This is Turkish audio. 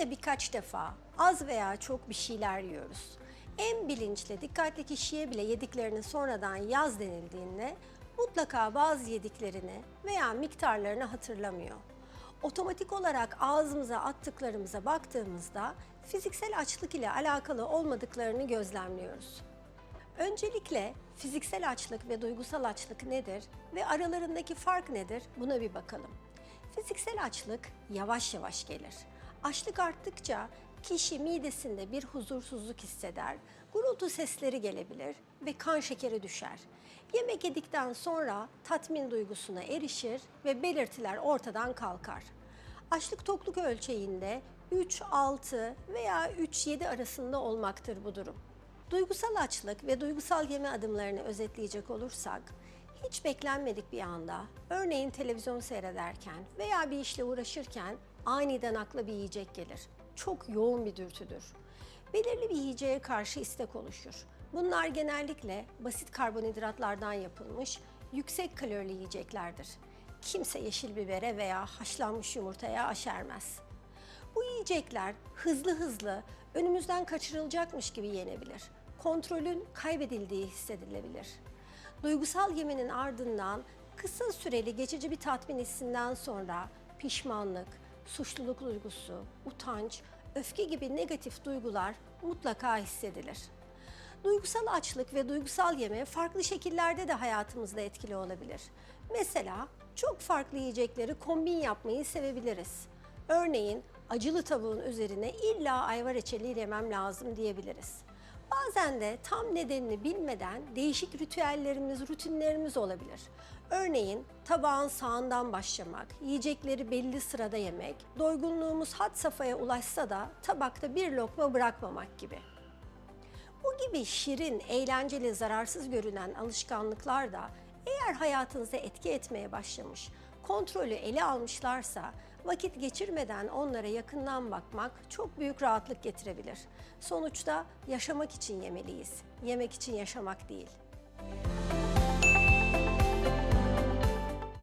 günde birkaç defa az veya çok bir şeyler yiyoruz. En bilinçli, dikkatli kişiye bile yediklerini sonradan yaz denildiğinde mutlaka bazı yediklerini veya miktarlarını hatırlamıyor. Otomatik olarak ağzımıza attıklarımıza baktığımızda fiziksel açlık ile alakalı olmadıklarını gözlemliyoruz. Öncelikle fiziksel açlık ve duygusal açlık nedir ve aralarındaki fark nedir buna bir bakalım. Fiziksel açlık yavaş yavaş gelir. Açlık arttıkça kişi midesinde bir huzursuzluk hisseder, gurultu sesleri gelebilir ve kan şekeri düşer. Yemek yedikten sonra tatmin duygusuna erişir ve belirtiler ortadan kalkar. Açlık tokluk ölçeğinde 3-6 veya 3-7 arasında olmaktır bu durum. Duygusal açlık ve duygusal yeme adımlarını özetleyecek olursak, hiç beklenmedik bir anda, örneğin televizyon seyrederken veya bir işle uğraşırken aniden akla bir yiyecek gelir. Çok yoğun bir dürtüdür. Belirli bir yiyeceğe karşı istek oluşur. Bunlar genellikle basit karbonhidratlardan yapılmış, yüksek kalorili yiyeceklerdir. Kimse yeşil bibere veya haşlanmış yumurtaya aşermez. Bu yiyecekler hızlı hızlı önümüzden kaçırılacakmış gibi yenebilir. Kontrolün kaybedildiği hissedilebilir. Duygusal yemenin ardından kısa süreli geçici bir tatmin hissinden sonra pişmanlık, suçluluk duygusu, utanç, öfke gibi negatif duygular mutlaka hissedilir. Duygusal açlık ve duygusal yeme farklı şekillerde de hayatımızda etkili olabilir. Mesela çok farklı yiyecekleri kombin yapmayı sevebiliriz. Örneğin acılı tavuğun üzerine illa ayva reçeli yemem lazım diyebiliriz. Bazen de tam nedenini bilmeden değişik ritüellerimiz, rutinlerimiz olabilir. Örneğin tabağın sağından başlamak, yiyecekleri belli sırada yemek, doygunluğumuz had safhaya ulaşsa da tabakta bir lokma bırakmamak gibi. Bu gibi şirin, eğlenceli, zararsız görünen alışkanlıklar da eğer hayatınıza etki etmeye başlamış, kontrolü ele almışlarsa vakit geçirmeden onlara yakından bakmak çok büyük rahatlık getirebilir. Sonuçta yaşamak için yemeliyiz. Yemek için yaşamak değil.